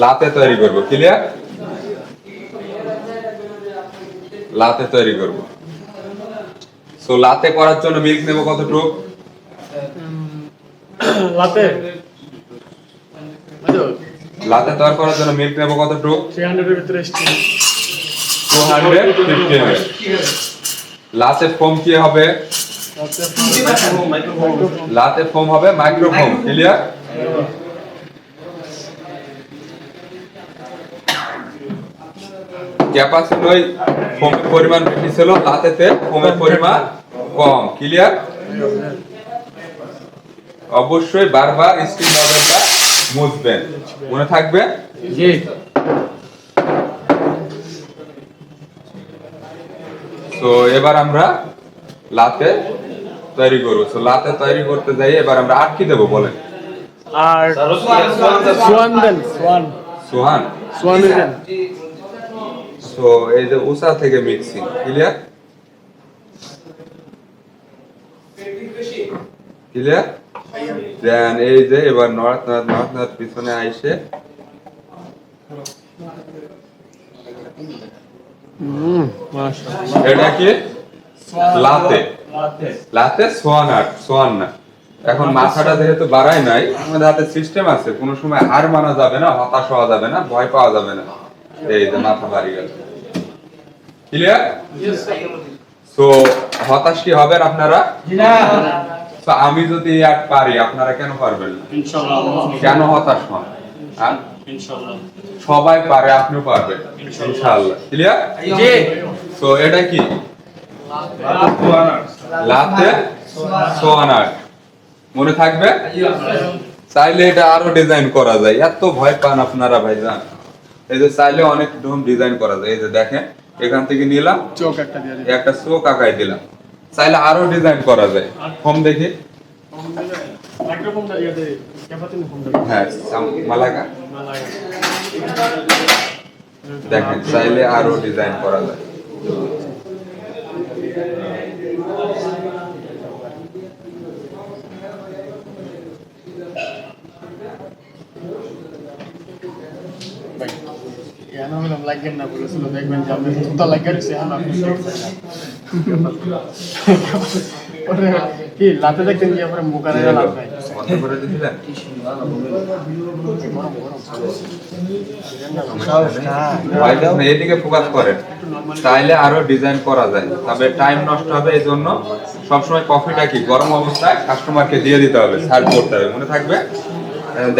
লাতে তৈরি করব ক্লিয়ার লাতে তৈরি করব। সো লাতে করার জন্য মিল্ক নেব কতটুকু? লাতে। লাতে তৈরি করার জন্য মিল্ক নেব কতটুকু? থ্রি হান্ড্রেডের ভিতরে still two hundred fifty latte foam কি হবে? লাতে ফোম হবে মাইক্রোফোম ক্লিয়ার ক্যাপাসিটই ফোমের পরিমাণ বেশি ছিল ফোমের পরিমাণ কম ক্লিয়ার অবশ্যই বারবার স্টিল মুছবেন। মনে থাকবে? জি। তো এবার আমরা লাতে তৈরি করব। তো লাতে তৈরি করতে যাই এবার আমরা আটকে দেবো বলেন? আর সোয়ান দেন। সোয়ান সোহান তো এই যে উষা থেকে মিক্সিং ক্লিয়ার? ক্লিয়ার? দেন এই যে এবার নর্থ নর্থ নর্থ নর্থ পিছনে আইসে। এটা কি? লাতে। লাতে সোয়ান আট সোয়ান না। এখন মাথাটা যেহেতু বাড়ায় নাই আমাদের হাতে সিস্টেম আছে। কোনো সময় হার মানা যাবে না হতাশ হওয়া যাবে না ভয় পাওয়া যাবে না। এই যে মাথা বাড়ি গেল। ক্লিয়ার সো হতাশ কি হবেন আপনারা? তো আমি যদি এক পারি আপনারা কেন পারবেন? না ইনশাআল্লাহ। কেন হতাশ হন? হ্যাঁ? ইনশাআল্লাহ। সবাই পারে আপনিও পারবেন। ইনশাআল্লাহ। ক্লিয়ার জি। তো এটা কি? লাতে মনে থাকবে? চাইলে এটা আরও ডিজাইন করা যায়। এত ভয় পান আপনারা ভাইজান। এই যে চাইলে অনেক রকম ডিজাইন করা যায়। এই যে দেখেন। এখান থেকে নিলাম। চোখ একটা দিয়ে দিন একটা চোখ আঁকাই দিলাম। চাইলে আরও ডিজাইন করা যায়। হোম দেখি। হ্যাঁ মালাকা দেখেন চাইলে আরও ডিজাইন করা যায়। লাগেন না বলেছিল দেখবেন যে আপনি জুতা আপনি কি লাতে দেখতেন যে লাভ নাই করেন চাইলে আরও ডিজাইন করা যায়। তবে টাইম নষ্ট হবে এই জন্য সবসময় কফিটা কি? গরম অবস্থায় কাস্টমারকে দিয়ে দিতে হবে সার্ভ করতে হবে। মনে থাকবে?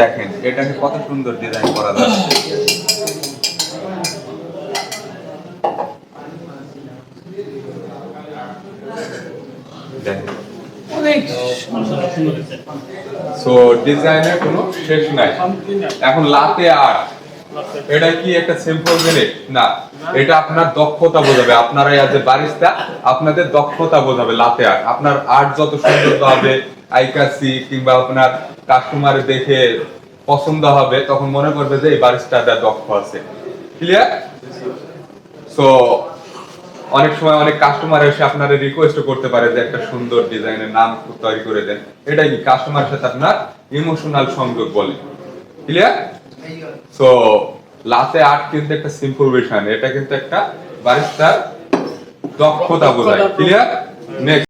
দেখেন, এটাকে কত সুন্দর ডিজাইন করা যায়। দেখেন সো ডিজাইনের কোনো শেষ নাই। এখন লাতে আর্ট এটা কি একটা সিম্পল জিনিস? না এটা আপনার দক্ষতা বোঝাবে। আপনারা এজ এ বারিস্তা আপনাদের দক্ষতা বোঝাবে লাতে আর্ট আপনার আর্ট যত সুন্দর হবে আইকাসি কিংবা আপনার কাস্টমার দেখে পছন্দ হবে তখন মনে করবে যে এই বারিস্তাটা দক্ষ আছে। ক্লিয়ার সো অনেক সময় অনেক কাস্টমার এসে আপনারা রিকোয়েস্ট করতে পারে যে একটা সুন্দর ডিজাইনের নাম তৈরি করে দেন। এটাই কি কাস্টমারের সাথে আপনার ইমোশনাল সংযোগ বলে। ক্লিয়ার সো লাতে আর্ট কিন্তু একটা সিম্পল বিষয় এটা কিন্তু একটা বারিস্তার দক্ষতা বোঝায়। Clear next